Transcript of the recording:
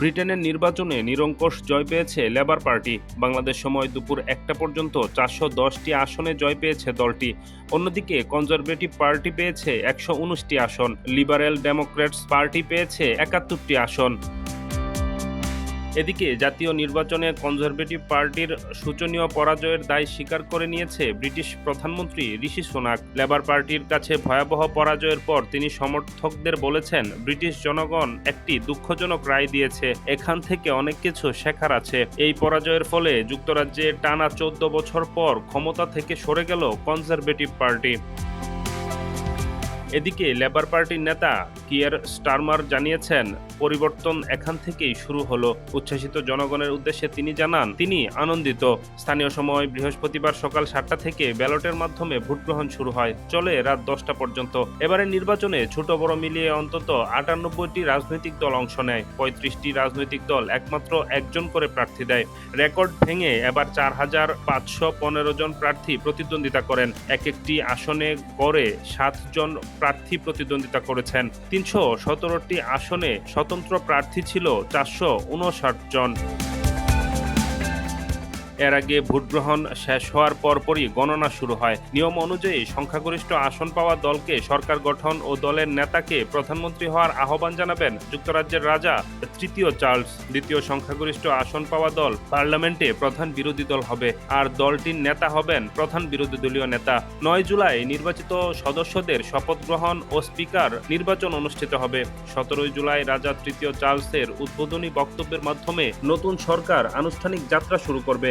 ব্রিটেনের নির্বাচনে নিরঙ্কুশ জয় পেয়েছে লেবার পার্টি। বাংলাদেশ সময় দুপুর একটা পর্যন্ত চারশো দশটি আসনে জয় পেয়েছে দলটি। অন্যদিকে কনজারভেটিভ পার্টি পেয়েছে একশো উনিশটি আসন। লিবারেল ডেমোক্র্যাটস পার্টি পেয়েছে একাত্তরটি আসন। এদিকে জাতীয় নির্বাচনে কনজারভেটিভ পার্টির শোচনীয় পরাজয়ের দায় স্বীকার করে নিয়েছে ব্রিটিশ প্রধানমন্ত্রী ঋষি সোনাক। লেবার পার্টির কাছে ভয়াবহ পরাজয়ের পর তিনি সমর্থকদের বলেছেন, ব্রিটিশ জনগণ একটি দুঃখজনক রায় দিয়েছে, এখান থেকে অনেক কিছু শেখার আছে। এই পরাজয়ের ফলে যুক্তরাজ্যে টানা চোদ্দ বছর পর ক্ষমতা থেকে সরে গেল কনজারভেটিভ পার্টি। এদিকে লেবার পার্টির নেতা কিয়ার স্টারমার জানিয়েছেন, পরিবর্তন এখান থেকেই শুরু হলো। উচ্ছ্বাসিত জনগণের উদ্দেশ্যে তিনি জানান, তিনি আনন্দিত। স্থানীয় সময় বৃহস্পতিবার সকাল সাতটা থেকে ব্যালটের মাধ্যমে ভোট গ্রহণ শুরু হয়। চলে রাত দশটা পর্যন্ত। এবারের নির্বাচনে ছোট বড় মিলিয়ে অন্তত আটানব্বইটি রাজনৈতিক দল অংশ নেয়। পঁয়ত্রিশটি রাজনৈতিক দল একমাত্র একজন করে প্রার্থী দেয়। রেকর্ড ভেঙে এবার চার হাজার পাঁচশো পনেরো জন প্রার্থী প্রতিদ্বন্দ্বিতা করেন। এক একটি আসনে গড়ে সাতজন প্রার্থী প্রতিদ্বন্দ্বিতা করেছেন। তিনশো সতেরোটি আসনে স্বতন্ত্র প্রার্থী ছিল চারশো উনষাট জন। এর আগে ভোটগ্রহণ শেষ হওয়ার পরপরই গণনা শুরু হয়। নিয়ম অনুযায়ী সংখ্যাগরিষ্ঠ আসন পাওয়া দলকে সরকার গঠন ও দলের নেতাকে প্রধানমন্ত্রী হওয়ার আহ্বান জানাবেন যুক্তরাজ্যের রাজা তৃতীয় চার্লস। দ্বিতীয় সংখ্যাগরিষ্ঠ আসন পাওয়া দল পার্লামেন্টে প্রধান বিরোধী দল হবে আর দলটির নেতা হবেন প্রধান বিরোধী দলীয় নেতা। নয় জুলাই নির্বাচিত সদস্যদের শপথ গ্রহণ ও স্পিকার নির্বাচন অনুষ্ঠিত হবে। সতেরোই জুলাই রাজা তৃতীয় চার্লসের উদ্বোধনী বক্তব্যের মাধ্যমে নতুন সরকার আনুষ্ঠানিক যাত্রা শুরু করবে।